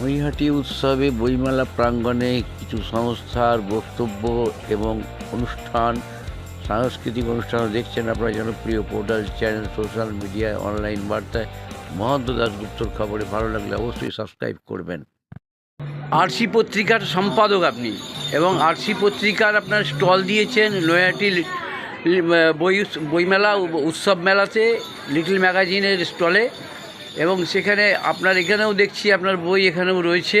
নৈহাটি উৎসবে বইমেলা প্রাঙ্গণে কিছু সংস্থার বক্তব্য এবং অনুষ্ঠান, সাংস্কৃতিক অনুষ্ঠান দেখছেন আপনারা জনপ্রিয় পোর্টাল চ্যানেল, সোশ্যাল মিডিয়ায় অনলাইন বার্তায়। মহন্ত দাসগুপ্তর খবরে ভালো লাগলে অবশ্যই সাবস্ক্রাইব করবেন। আরসি পত্রিকার সম্পাদক আপনি এবং আরসি পত্রিকার আপনার স্টল দিয়েছেন নৈহাটি বই বইমেলা, উৎসব মেলাতে, লিটল ম্যাগাজিনের স্টলে। এবং সেখানে আপনার এখানেও দেখছি, আপনার বই এখানেও রয়েছে।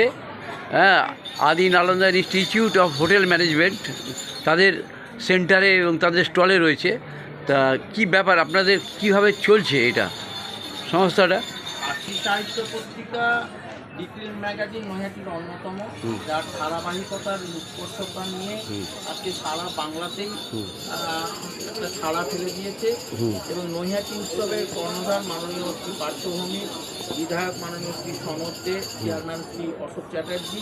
হ্যাঁ Adi Nalanda institute of hotel management তাদের সেন্টারে এবং তাদের স্টলে রয়েছে। তা কি ব্যাপার, আপনাদের কীভাবে চলছে এটা? সংস্থাটা? পত্রিকা লিটল ম্যাগাজিন নৈহাটির অন্যতম যার ধারাবাহিকতার রূপকর্ষতা নিয়ে আজকে সারা বাংলাতেই একটা ছাড়া ফেলে দিয়েছে। এবং নৈহাটি উৎসবের কর্ণধার মাননীয় শ্রী পার্শ্বভূমি বিধায়ক মাননীয় শ্রী সনদ দে চেয়ারম্যান শ্রী অশোক চ্যাটার্জি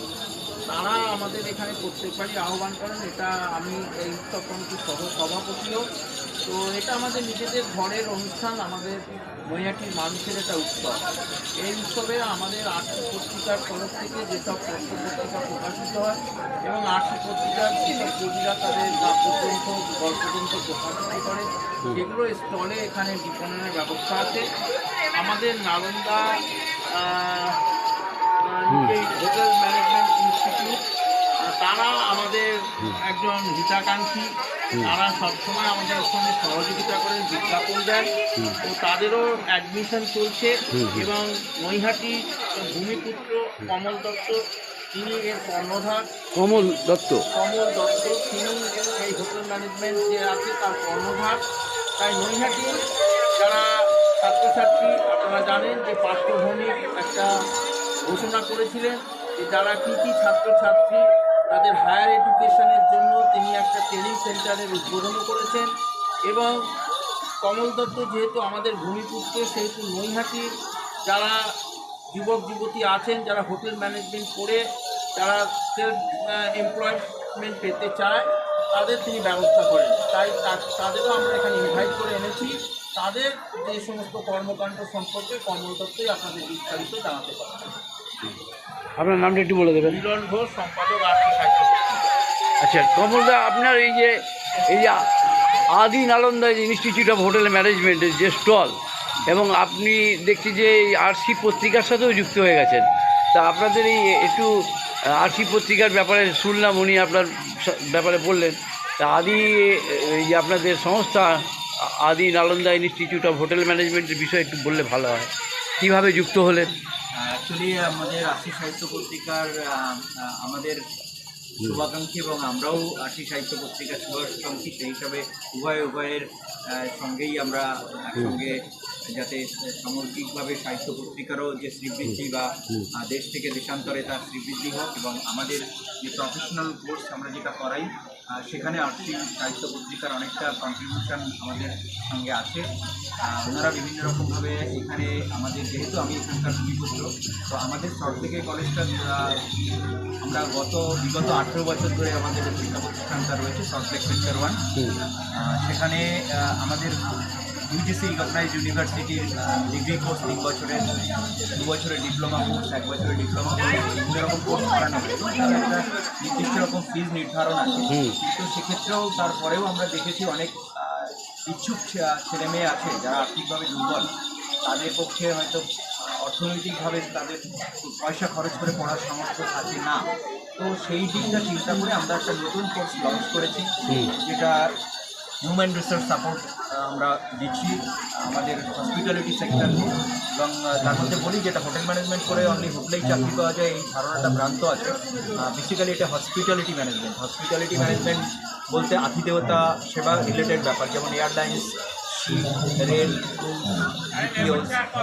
তারা আমাদের এখানে প্রত্যেকবারই আহ্বান করেন এটা আমি এই উৎসব কমিটির সহ সভাপতিও। তো এটা আমাদের নিজেদের ঘরের অনুষ্ঠান আমাদের নৈহাটির মানুষের একটা উৎসব। এই উৎসবে আমাদের আর্থিক পত্রিকার তরফ থেকে যেসব পত্র পত্রিকা প্রকাশিত হয় এবং আর্থিক পত্রিকার যেসব কবিরা তাদের কাব্যগ্রন্থ গল্পগ্রন্থ প্রকাশিত করে। সেগুলো স্টলে এখানে বিপণনের ব্যবস্থা আছে। আমাদের নালন্দা হোটেল ম্যানেজমেন্ট ইনস্টিটিউট তারা আমাদের একজন হিতাকাঙ্ক্ষী। তারা সবসময় আমাদের সঙ্গে সহযোগিতা করেন বিজ্ঞাপন দেন তো তাদেরও অ্যাডমিশন চলছে এবং নৈহাটি ভূমিপুত্র কমল দত্ত তিনি এর কর্ণধার। কমল দত্ত? কমল দত্ত তিনি এই হোটেল ম্যানেজমেন্ট যে আছে তার কর্ণধার। তাই নৈহাটি যারা ছাত্রছাত্রী আপনারা জানেন যে পাঠ্যভূমিক একটা ঘোষণা করেছিলেন। যে যারা কী কী ছাত্রছাত্রী, তাদের হায়ার এডুকেশনের জন্য তিনি একটা ট্রেনিং সেন্টারের উদ্বোধনও করেছেন এবং কমল দত্ত যেহেতু আমাদের ভূমিপুত্র, সেহেতু নৈহাটির যারা যুবক, যুবতী আছেন, যারা হোটেল ম্যানেজমেন্ট করে, যারা সেলফ এমপ্লয়মেন্ট পেতে চায়, তাদের তিনি ব্যবস্থা করেন। তাই তাদেরও আমরা এখানে ইনভাইট করে এনেছি। তাদের যে সমস্ত কর্মকাণ্ড সম্পর্কে কর্মদত্তই আপনাদের বিস্তারিত জানাতে পারবেন। আপনার নামটা একটু বলে দেবেন। মিলন ঘোষ সম্পাদক আচ্ছা কমলদা আপনার এই যে এই যে আদি নালন্দা যে ইনস্টিটিউট অফ হোটেল ম্যানেজমেন্টের যে স্টল এবং আপনি দেখছি যে এই আরসি পত্রিকার সাথেও যুক্ত হয়ে গেছেন। তা আপনাদের এই একটু আরসি পত্রিকার ব্যাপারে শুনলাম উনি আপনার ব্যাপারে বললেন। তা আদি এই যে আপনাদের সংস্থা আদি নালন্দা ইনস্টিটিউট অফ হোটেল ম্যানেজমেন্টের বিষয়ে একটু বললে ভালো হয়। কীভাবে যুক্ত হলেন? অ্যাকচুয়ালি আমাদের আশি সাহিত্য পত্রিকার আমাদের শুভাকাঙ্ক্ষী এবং আমরাও আশি সাহিত্য পত্রিকার শুভাকাঙ্ক্ষী, সেই হিসাবে উভয় উভয়ের সঙ্গেই আমরা একসঙ্গে যাতে সামগ্রিকভাবে সাহিত্য পত্রিকারও যে শ্রীবৃদ্ধি বা দেশ থেকে দেশান্তরে তার শ্রীবৃদ্ধি হোক এবং আমাদের যে প্রফেশনাল কোর্স আমরা যেটা করাই সেখানে আর্থিক সাহিত্য পত্রিকার অনেকটা কন্ট্রিবিউশন আমাদের সঙ্গে আছে। ওনারা বিভিন্ন রকমভাবে এখানে আমাদের যেহেতু আমি এখানকার ভূমিপুত্র তো আমাদের সব থেকে কলেজটা আমরা গত বিগত আঠেরো বছর ধরে আমাদের শিক্ষা প্রতিষ্ঠানটা রয়েছে সল্টলেক সেক্টর ওয়ান সেখানে আমাদের ইউজিসি রিকগনাইজ ইউনিভার্সিটির ডিগ্রি কোর্স তিন বছরের দু বছরের ডিপ্লোমা কোর্স এক বছরের ডিপ্লোমা কোর্স বিভিন্ন রকম কোর্স করানো তার একটা নির্দিষ্ট রকম ফিজ নির্ধারণ আছে। কিন্তু সেক্ষেত্রেও তারপরেও আমরা দেখেছি অনেক ইচ্ছুক ছেলে মেয়ে আছে যারা আর্থিকভাবে দুর্বল। তাদের পক্ষে হয়তো অর্থনৈতিকভাবে তাদের পয়সা খরচ করে পড়ার সামর্থ্য থাকে না। তো সেই দিকটা চিন্তা করে আমরা একটা নতুন কোর্স লঞ্চ করেছি। যেটা হিউম্যান রিসোর্স সাপোর্ট আমরা দিচ্ছি আমাদের হসপিটালিটি সেক্টর এবং তার মধ্যে বলি যেটা হোটেল ম্যানেজমেন্ট করে অনলি হোটেলেই চাকরি পাওয়া যায়, এই ধারণাটা ভ্রান্ত আছে। বেসিক্যালি এটা হসপিটালিটি ম্যানেজমেন্ট হসপিটালিটি ম্যানেজমেন্ট বলতে আতিথেয়তা সেবা রিলেটেড ব্যাপার, যেমন এয়ারলাইন্স রেল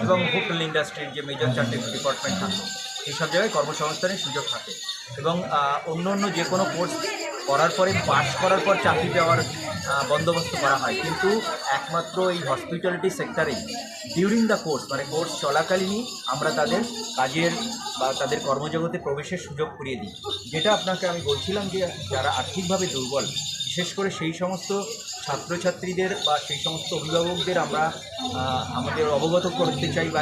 এবং হোটেল ইন্ডাস্ট্রির যে মেজর চারটে ডিপার্টমেন্ট থাকে। এইসব জায়গায় কর্মসংস্থানের সুযোগ থাকে। এবং অন্য অন্য যে কোনো কোর্স করার পরে পাশ করার পর চাকরি পাওয়ার আহ, বন্দোবস্ত করা হয়। কিন্তু একমাত্র এই হসপিটালিটি সেক্টরেই ডিউরিং দ্য কোর্স মানে কোর্স চলাকালীনই আমরা তাদের কাজের বা তাদের কর্মজগতে প্রবেশের সুযোগ করিয়ে দিই। যেটা আপনাকে আমি বলছিলাম যে যারা আর্থিকভাবে দুর্বল বিশেষ করে সেই সমস্ত ছাত্রছাত্রীদের বা সেই সমস্ত অভিভাবকদের আমরা আমাদের অবগত করতে চাই বা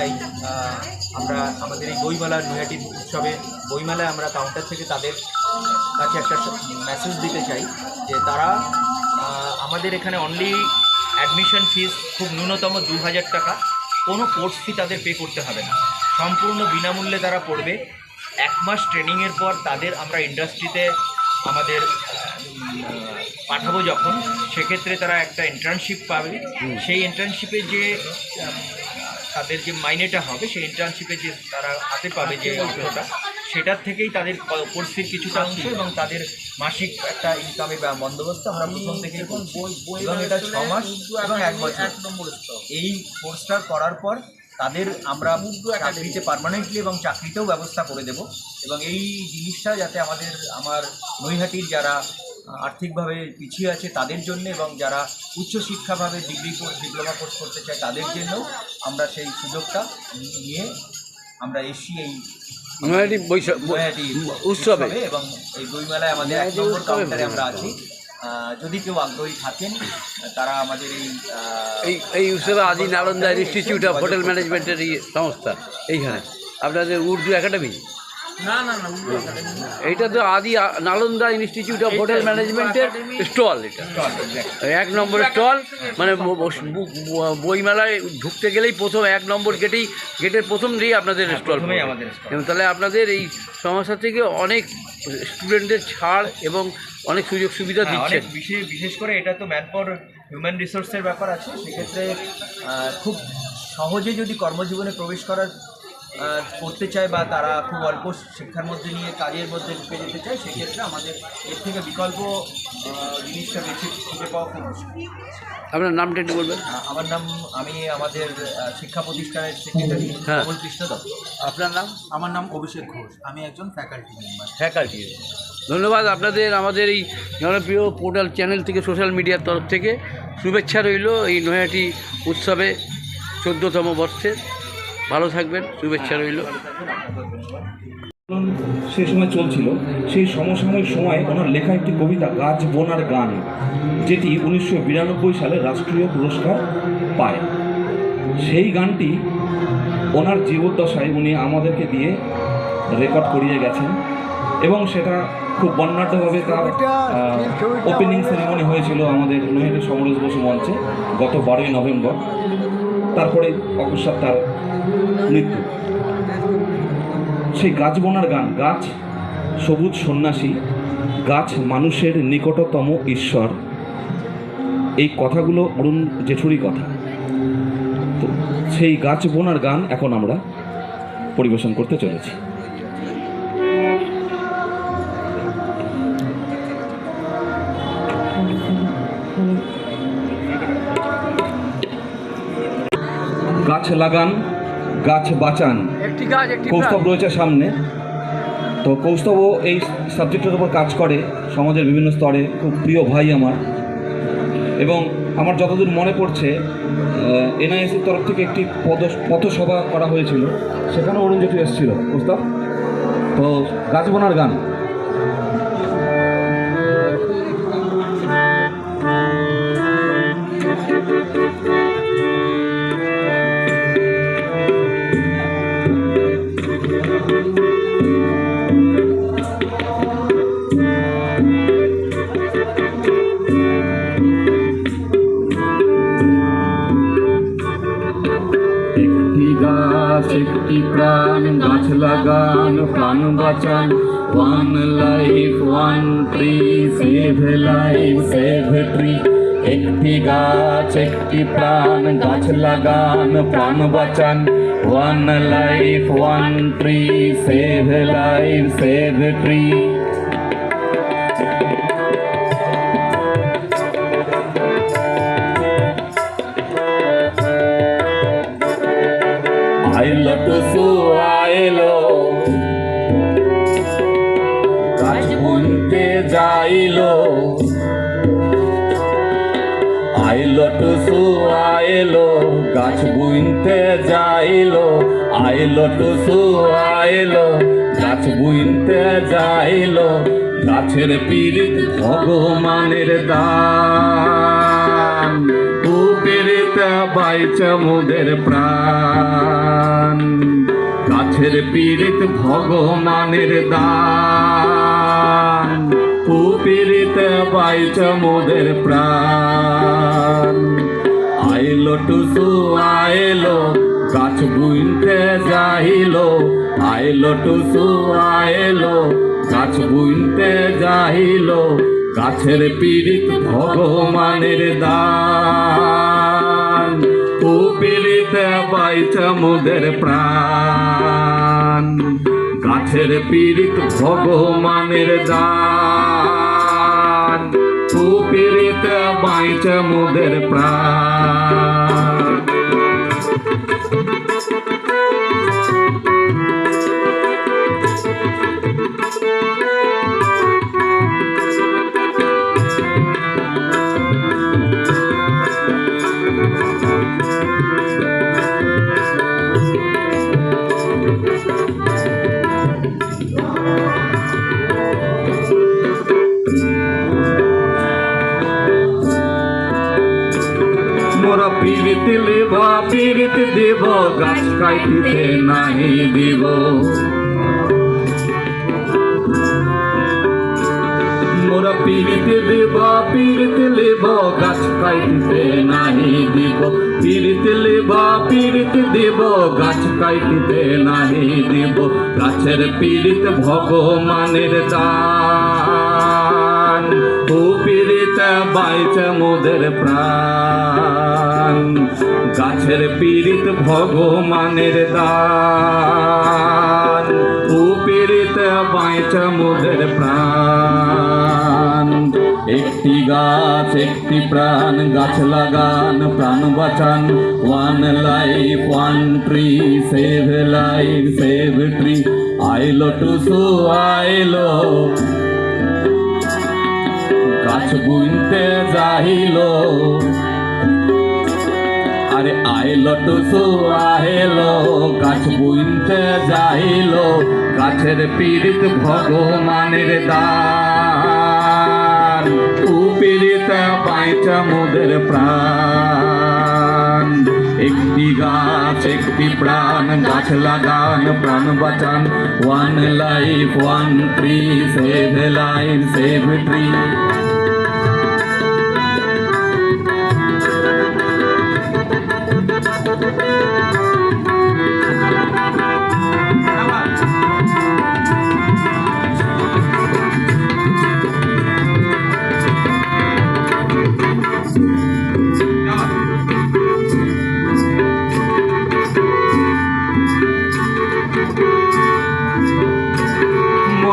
আমরা আমাদের এই বইমেলা নৈহাটি উৎসবে বইমেলায় আমরা কাউন্টার থেকে তাদের কাছে একটা মেসেজ দিতে চাই যে তারা আমাদের এখানে অনলি অ্যাডমিশন ফিস খুব ন্যূনতম দু হাজার টাকা। কোনো কোর্স ফি তাদের পে করতে হবে না। সম্পূর্ণ বিনামূল্যে তারা পড়বে। এক মাস ট্রেনিংয়ের পর তাদের আমরা ইন্ডাস্ট্রিতে আমাদের পাঠাবো যখন। সেক্ষেত্রে তারা একটা ইন্টার্নশিপ পাবে। সেই ইন্টার্নশিপে যে তাদের যে মাইনেটা হবে সেই ইন্টার্নশিপে যে তারা হাতে পাবে যে অর্থটা সেটার থেকেই তাদের কোর্সের কিছুটা অংশ এবং তাদের মাসিক একটা ইনকামের বন্দোবস্ত আমরা প্রথম থেকেই করছি এবং এটা ছ মাস এবং এক বছর। এই কোর্সটা করার পর তাদের আমরা চাকরিতে পারমানেন্টলি এবং চাকরিতেও ব্যবস্থা করে দেব এবং এই জিনিসটা যাতে আমাদের আমার নৈহাটির যারা আর্থিকভাবে পিছিয়ে আছে তাদের জন্য এবং যারা উচ্চশিক্ষাভাবে ডিগ্রি কোর্স ডিপ্লোমা কোর্স করতে চায় তাদের জন্যও আমরা সেই সুযোগটা নিয়ে আমরা এসি এই নৈহাটি বৈশাখ উৎসবে। এবং এই বইমেলায় আমাদের এক নম্বর কাউন্টারে আমরা আছি। যদি কেউ আগ্রহী থাকেন তারা আমাদের এই এই উৎসবে আদি নালন্দা ইনস্টিটিউট অফ হোটেল ম্যানেজমেন্টের এই সংস্থা এইখানে। আপনাদের উর্দু একাডেমি? এইটা তো Adi Nalanda institute of hotel ম্যানেজমেন্টের স্টল এটা। এক নম্বর স্টল মানে বইমেলায় ঢুকতে গেলেই প্রথম এক নম্বর গেটেই গেটের প্রথম দিয়েই আপনাদের স্টল। এবং তাহলে আপনাদের এই সমস্যা থেকে অনেক স্টুডেন্টদের ছাড় এবং অনেক সুযোগ সুবিধা দিচ্ছে বিশেষ বিশেষ করে এটা তো ম্যান পাওয়ার হিউম্যান রিসোর্সের ব্যাপার আছে সেক্ষেত্রে খুব সহজে যদি কর্মজীবনে প্রবেশ করার করতে চায় বা তারা খুব অল্প শিক্ষার মধ্যে নিয়ে কাজের মধ্যে ঢুকে যেতে চায় সেক্ষেত্রে আমাদের এর থেকে বিকল্প জিনিসটা বেছে খুঁজে পাওয়া খুব মুশকিল। আপনার নামটা একটু বলবেন? আমার নাম আমি আমাদের শিক্ষা প্রতিষ্ঠানের সেক্রেটারি হ্যাঁ। কমল কৃষ্ণ দত্ত। আপনার নাম? আমার নাম অভিষেক ঘোষ আমি একজন ফ্যাকাল্টি মেম্বার ফ্যাকাল্টি ধন্যবাদ আপনাদের আমাদের এই জনপ্রিয় পোর্টাল চ্যানেল থেকে সোশ্যাল মিডিয়ার তরফ থেকে। শুভেচ্ছা রইল এই নৈহাটি উৎসবে চোদ্দোতম বর্ষে ভালো থাকবেন শুভেচ্ছা রইল। সেই সময় চলছিল সেই সমসাময়িক সময়ে ওনার লেখা একটি কবিতা গাছ বোনার গান যেটি উনিশশো বিরানব্বই সালে রাষ্ট্রীয় পুরস্কার পায়। সেই গানটি ওনার জীবদ্দশায় উনি আমাদেরকে দিয়ে রেকর্ড করিয়ে গেছেন এবং সেটা খুব বর্ণাঢ্যভাবে তার ওপেনিং সেরেমনি হয়েছিল আমাদের নৈহাটি সমরেশ বসু মঞ্চে গত বারোই নভেম্বর। তারপরে অকস্মাৎ তার মৃত্যু। সেই গাছ বোনার গান, গাছ সবুজ সন্ন্যাসী, গাছ মানুষের নিকটতম ঈশ্বর, এই কথাগুলো অরুণ জেঠুরি কথা। তো সেই গাছ বোনার গান এখন আমরা পরিবেশন করতে চলেছি। গাছ লাগান গাছ বাঁচান। একটি গাছ একটি কৌস্তব রয়েছে সামনে। তো কৌস্তব এই সাবজেক্টের উপর কাজ করে সমাজের বিভিন্ন স্তরে খুব প্রিয় ভাই আমার। এবং আমার যতদূর মনে পড়ছে এনআইএসির তরফ থেকে একটি পদ পথসভা করা হয়েছিল। সেখানেও অরুণ জেঠু এসেছিল। কৌস্তব? তো গাছ বোনার গান। একটি প্রাণ, গাছ লাগান, প্রাণ বাঁচান। One life one tree save life save tree একটি গাছ, একটি প্রাণ, গাছ লাগান, প্রাণ বাঁচান। One life one tree save life save tree বুনতে যাইলো, আইলো টুসু আইলো, গাছ বুইনতে যাইলো, গাছের পীড়িত ভগবানের দান। ও পীড়িতে বাইচা মোদের প্রাণ। গাছের পীড়িত ভগবানের দান। ও পীড়িতে বাইচা মোদের প্রাণ। আইলো, টুসু আইলো, গাছ বুইনতে যাইলো, আইলো, টুসু আইলো, গাছ বুইনতে যাইলো, গাছের পীড়িত ভগবানের দান। ও পীড়িতে বাইচা মোদের প্রাণ। গাছের পীড়িত ভগবানের দান। ও পীড়িতে বাইচা মোদের পীড়িত লেব পীড়িত দেব, গাছ কাইতে নাহি দিব। মোরা পীড়িত দেব পীড়িত লেব গাছ কাইতে নাহি দিব। পীড়িত লেব পীড়িত দেব, গাছ কাইতে নাহি দিব। গাছের পীড়িত ভগবানের দান, ও পীড়িত বাইচ মোদের প্রাণ। গাছের পীড়িত ভগবানের দান, ও পীড়িত বাইচ মোদের প্রাণ। একটি গাছ, একটি প্রাণ, গাছ লাগান, প্রাণ বাঁচান। One life one tree save life save tree আইলো টুসু আইলো। গাছ বুনতে যাইলো। আরে আইলো টুসু আইলো গাছ বুনতে যাইলো, গাছের পীড়িত ভগবানের দান। ও পীড়িত পাইটা মোদের প্রাণ। একটি গাছ, একটি প্রাণ, গাছ লাগান, প্রাণ বাঁচান। One life one tree save life save tree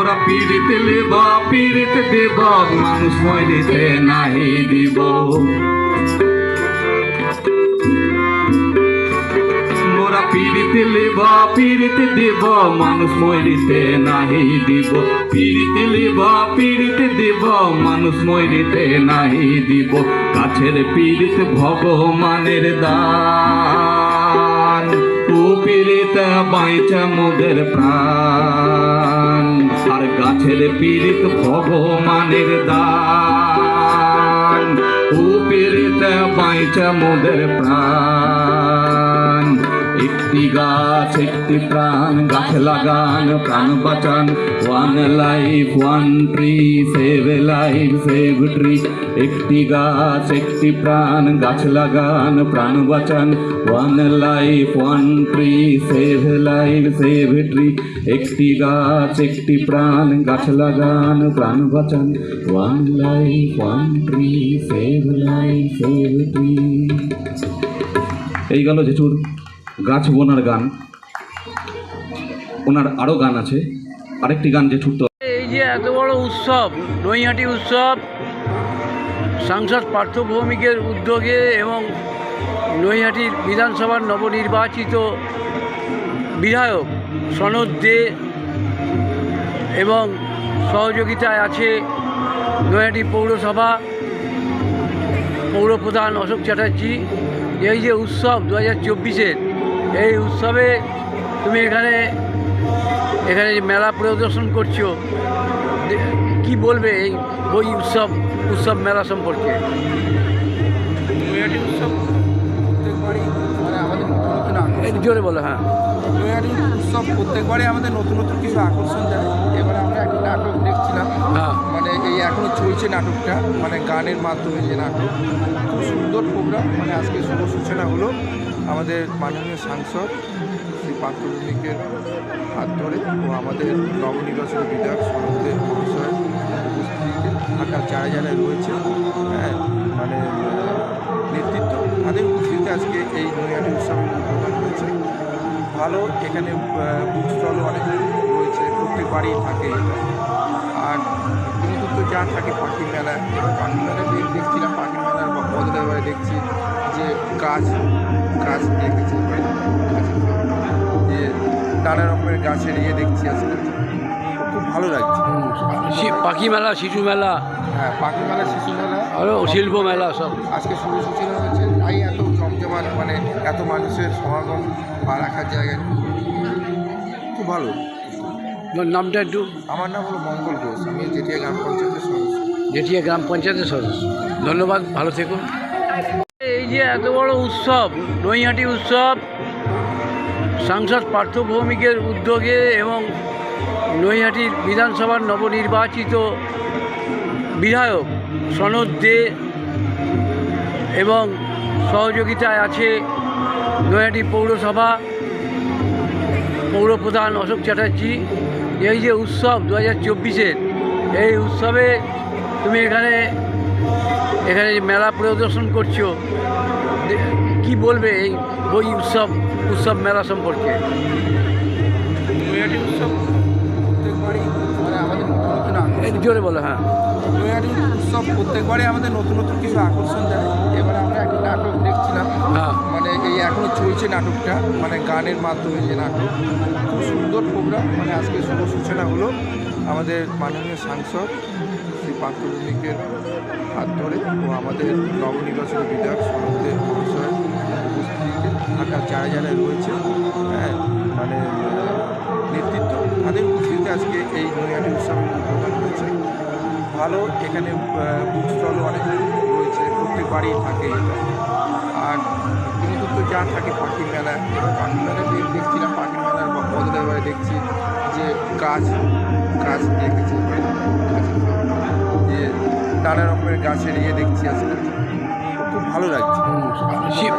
মোরা পীড়িত লেব, পীড়িত দেব মানুষ মরিতে নাহি দিব। মোরা পীড়িত লেব, পীড়িত দেব মানুষ মরিতে নাহি দিব। পীড়িত লেব, পীড়িত দেব মানুষ মরিতে নাহি দিব। গাছের পীড়িত ভগবানের দান। পীড়িত বাইচা মোদের প্রাণ। গাছের পীড়িত ভগবানের দান। ও পীড়িত বাইচা মোদের প্রাণ। একটি গাছ, একটি প্রাণ, গাছ লাগান, প্রাণ বাঁচান। One life one tree save life save tree একটি গাছ, একটি প্রাণ, গাছ লাগান, প্রাণ বাঁচান। One life one tree save life save tree একটি গাছ, একটি প্রাণ, গাছ লাগান, প্রাণ বাঁচান। One life one tree save life save tree এই গেল জেঠুর গাছ বোনার গান। ওনার আরও গান আছে। আরেকটি গান জেঠুর তো এই যে এত বড় উৎসব, নৈহাটি উৎসব, সাংসদ পার্থ ভৌমিকের উদ্যোগে এবং নৈহাটির বিধানসভার নবনির্বাচিত বিধায়ক সনদ দে এবং সহযোগিতায় আছে নৈহাটি পৌরসভা পৌরপ্রধান অশোক চ্যাটার্জি। এই যে উৎসব দু হাজার চব্বিশের, এই উৎসবে তুমি এখানে এখানে যে মেলা প্রদর্শন করছ কি বলবে এই বই উৎসব উৎসব মেলা সম্পর্কে? উৎসব প্রত্যেকবারই মানে আমাদের নতুন নতুন আকর্ষণ। জোরে বলো হ্যাঁ। নৈহাটি উৎসব প্রত্যেকবারই আমাদের নতুন নতুন কিছু আকর্ষণ দেয়। এবারে আমরা একটা নাটক দেখছিলাম। হ্যাঁ। মানে এই এখনও চলছে নাটকটা মানে গানের মাধ্যমে যে নাটক। খুব সুন্দর প্রোগ্রাম মানে আজকে শুভ সূচনা হলো আমাদের মাননীয় সাংসদ শ্রী পার্থভূমিকের হাত ধরে ও আমাদের নবনির্বাচিত বিধায়ক সনদের মহাশয় উপস্থিতিতে যারা যারা রয়েছে হ্যাঁ মানে তাদের উপস্থিতিতে আজকে এই নৈহাটি উৎসবের উদ্বোধন হয়েছে। ভালো, এখানে বুক স্টলও অনেক রয়েছে প্রত্যেকবারই থাকে। আর কিন্তু তো যা থাকে পাখি মেলা পাখি মেলা দেখছিলাম পাখি মেলার ব- এবারে দেখছি যে গাছ গাছ দেখেছি, যে নানা রকমের গাছের ইয়ে দেখছি আজকে। ভালো লাগছে। পাখি মেলা শিশু মেলা। হ্যাঁ পাখি মেলা শিশু মেলা। আরও শিল্প মেলা সব। আজকে শুভ সূচনা হয়েছে তাই এত জমজমাট মানে এত মানুষের সমাগম পা রাখার জায়গায়। খুব ভালো। নামটা একটু? আমার নাম হলো মঙ্গল ঘোষ আমি জেঠিয়া গ্রাম পঞ্চায়েতের সদস্য। জেঠিয়া গ্রাম পঞ্চায়েতের সদস্য। ধন্যবাদ ভালো থেকো। এই যে এত বড় উৎসব নৈহাটি উৎসব সাংসদ পার্থ ভৌমিকের উদ্যোগে এবং নৈহাটির বিধানসভার নবনির্বাচিত বিধায়ক সনদ দে এবং সহযোগিতায় আছে নৈহাটি পৌরসভা পৌরপ্রধান অশোক চ্যাটার্জি। এই যে উৎসব দু হাজার চব্বিশের, এই উৎসবে তুমি এখানে এখানে যে মেলা প্রদর্শন করছ কি বলবে এই বই উৎসব উৎসব মেলা সম্পর্কে? উৎসব প্রত্যেকবারই মানে আমাদের নতুন নতুন আকর্ষণ একটু জোরে বলো হ্যাঁ। নৈহাটি উৎসব প্রত্যেকবারই আমাদের নতুন নতুন কিছু আকর্ষণ দেয়। এবারে আমরা একটা নাটক দেখছিলাম। হ্যাঁ। মানে এই এখনও চলছে নাটকটা মানে গানের মাধ্যমে যে নাটক। খুব সুন্দর প্রোগ্রাম মানে আজকে শুভ সূচনা হলো আমাদের মাননীয় সাংসদ শ্রী পার্থভূমিকের হাত ধরে ও আমাদের নবনির্বাচিত বিধায়ক সনদের মহাশয় উপস্থিতিতে। ঢাকার যারা যারা রয়েছে হ্যাঁ মানে নেতৃত্ব তাদের উপস্থিতিতে আজকে এই নৈহাটি উৎসবের উদ্বোধন হয়েছে। ভালো এখানে বুক অনেক রয়েছে প্রত্যেকবারই থাকে আর কিন্তু তো যা থাকে পাখি মেলা এবার পাখি মেলা দেখ- দেখছিলাম পাখি মেলার ব- বদলে এবারে দেখছি যে গাছ গাছ দেখেছি যে নানা রকমের গাছের ইয়ে দেখছি আজকে। খুব ভালো লাগছে।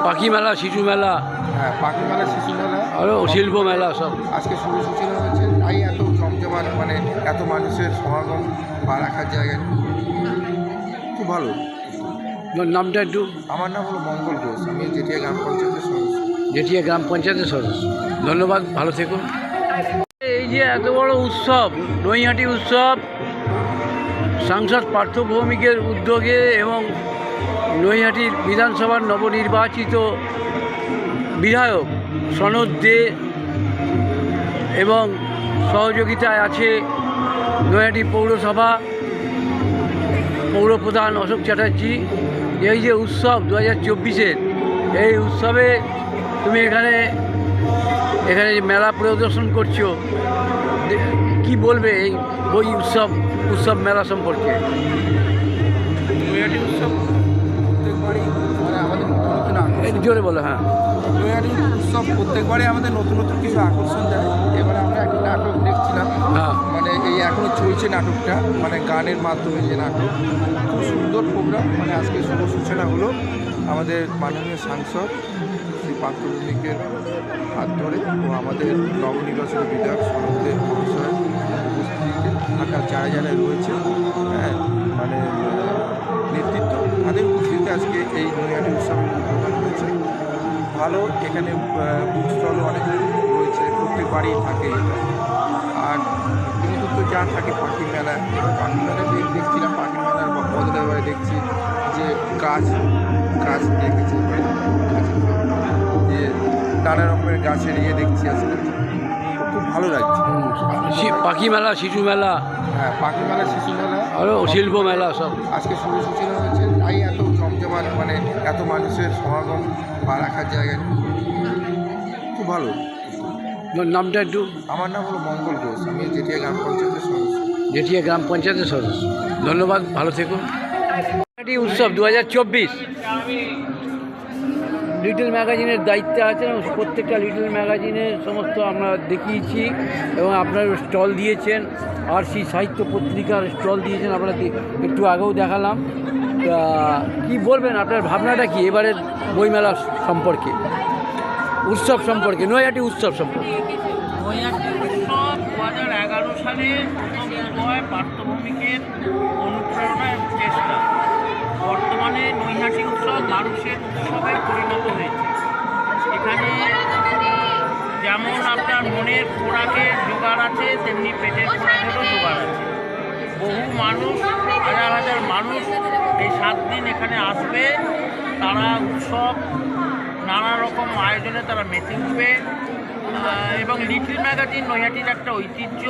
পাখি মেলা শিশু মেলা। হ্যাঁ পাখি মেলা শিশু আরও শিল্প মেলা সব। আজকে শুভ সূচনা হয়েছে তাই এত জমজমাট মানে এত মানুষের সমাগম পা রাখার জায়গায় খুব ভালো। নামটা একটু? আমার নাম হলো মঙ্গল ঘোষ আমি জেঠিয়া গ্রাম পঞ্চায়েতের সদস্য। জেঠিয়া গ্রাম পঞ্চায়েতের সদস্য। ধন্যবাদ ভালো থেকো। এই যে এত বড় উৎসব নৈহাটি উৎসব সাংসদ পার্থ ভৌমিকের উদ্যোগে এবং নৈহাটির বিধানসভার নবনির্বাচিত বিধায়ক সনদ দে এবং সহযোগিতায় আছে নয়াটি পৌরসভা পৌরপ্রধান অশোক চ্যাটার্জি। এই যে উৎসব দু হাজার চব্বিশের এই উৎসবে তুমি এখানে এখানে যে মেলা প্রদর্শন করছ কি বলবে এই বই উৎসব উৎসব মেলা সম্পর্কে? মানে জোরে বলো হ্যাঁ। নৈহাটি উৎসব প্রত্যেকবারই আমাদের নতুন নতুন কিছু আকর্ষণ দেয়। এবারে আমরা একটা নাটক দেখছিলাম। হ্যাঁ। মানে এই এখনও চলছে নাটকটা মানে গানের মাধ্যমে যে নাটক। খুব সুন্দর প্রোগ্রাম মানে আজকে শুভ সূচনা হলো আমাদের মাননীয় সাংসদ শ্রী পার্থভূমিকের হাত ধরে ও আমাদের নবনির্বাচিত বিধায়ক সনদের মহাশয় উপস্থিতিতে ঢাকার যারা যারা রয়েছে হ্যাঁ মানে নেতৃত্ব তাদের উপস্থিতিতে আজকে এই নৈহাটি উৎসবের উদ্বোধন হয়েছে। ভালো এখানে বুক স্টলও অনেক রয়েছে প্রত্যেকবারই থাকে। আর কিন্তু তো যা থাকে পাখি মেলা এবার পাখি মেলা দেখ- দেখছিলাম পাখি মেলার বদলে এবারে দেখছি যে গাছ গাছ দেখেছি যে নানা রকমের গাছের ইয়ে দেখছি আজকে। খুব ভালো লাগছে। পাখি মেলা শিশু মেলা। হ্যাঁ পাখি মেলা শিশু মেলা। আরও শিল্প মেলা সব। আজকে শুভ সূচনা হয়েছে তাই এত জমজমাট মানে এত মানুষের সমাগম বা রাখার জায়গায় খুব ভালো। নামটা একটু? আমার নাম হলো মঙ্গল ঘোষ আমি জেঠিয়া গ্রাম পঞ্চায়েতের সদস্য। জেঠিয়া গ্রাম পঞ্চায়েতের সদস্য। ধন্যবাদ ভালো থেকুন উৎসব দু হাজার চব্বিশ। লিটল ম্যাগাজিনের দায়িত্বে আছেন এবং প্রত্যেকটা লিটল ম্যাগাজিনের সমস্ত আমরা দেখিয়েছি এবং আপনার স্টল দিয়েছেন। আর সেই সাহিত্য পত্রিকার স্টল দিয়েছেন দে- একটু আগেও দেখালাম। তা, কী বলবেন? আপনার ভাবনাটা কি এবারের বইমেলা সম্পর্কে? উৎসব সম্পর্কে, নৈহাটি উৎসব সম্পর্কে। সালে প্রথম অনুপ্রেরণা চেষ্টা। বর্তমানে নৈহাটি উৎসব মানুষের উৎসবে পরিণত হয়েছে। এখানে যেমন আপনার মনের খোরাকের জোগাড় আছে, তেমনি পেটের খোরাকেরও জোগাড় আছে। বহু মানুষ, হাজার হাজার মানুষ এই সাত দিন এখানে আসবে। তারা উৎসব নানা রকম আয়োজনে তারা মেতে উঠবে। এবং লিটল ম্যাগাজিন নৈহাটির একটা ঐতিহ্য।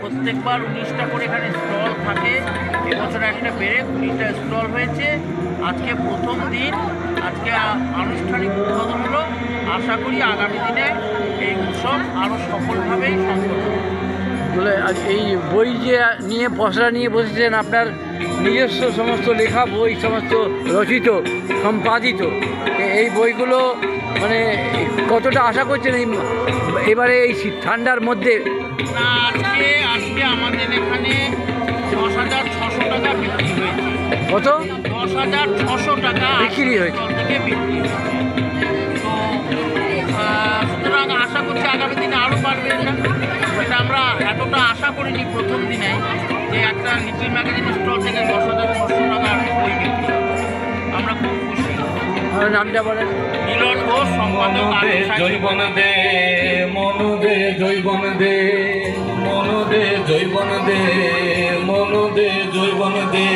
প্রত্যেকবার উনিশটা করে এখানে স্টল থাকে। এবছর একটা বেড়ে উনিশটা স্টল হয়েছে। আজকে প্রথম দিন, আজকে আনুষ্ঠানিক উদ্বোধন হলো। আশা করি আগামী দিনে এই উৎসব আরও সফলভাবেই সম্পন্ন এই বই যে নিয়ে পসরা নিয়ে বসেছেন আপনার নিজস্ব সমস্ত লেখা বই সমস্ত রচিত সম্পাদিত। এই বইগুলো মানে কতটা আশা করছেন এই এবারে এই ঠান্ডার মধ্যে? আজকে আজকে আমাদের এখানে দশ হাজার ছশো টাকা বিক্রি হয়েছে। কত? দশ হাজার ছশো টাকা বিক্রি হয়েছে। করছি আগামী দিনে আরও বাড়বে এটা। এটা আমরা এতটা আশা করিনি প্রথম দিনে যে একটা লিটল ম্যাগাজিন স্টল থেকে দশ হাজার ছশো টাকার বই আমরা খুব খুশি। নামটা বলেন। মিলন ঘোষ সম্পাদক জৈবন দে মনদে জৈবন দে মনদে জৈবন দে মনদে জৈবন দে।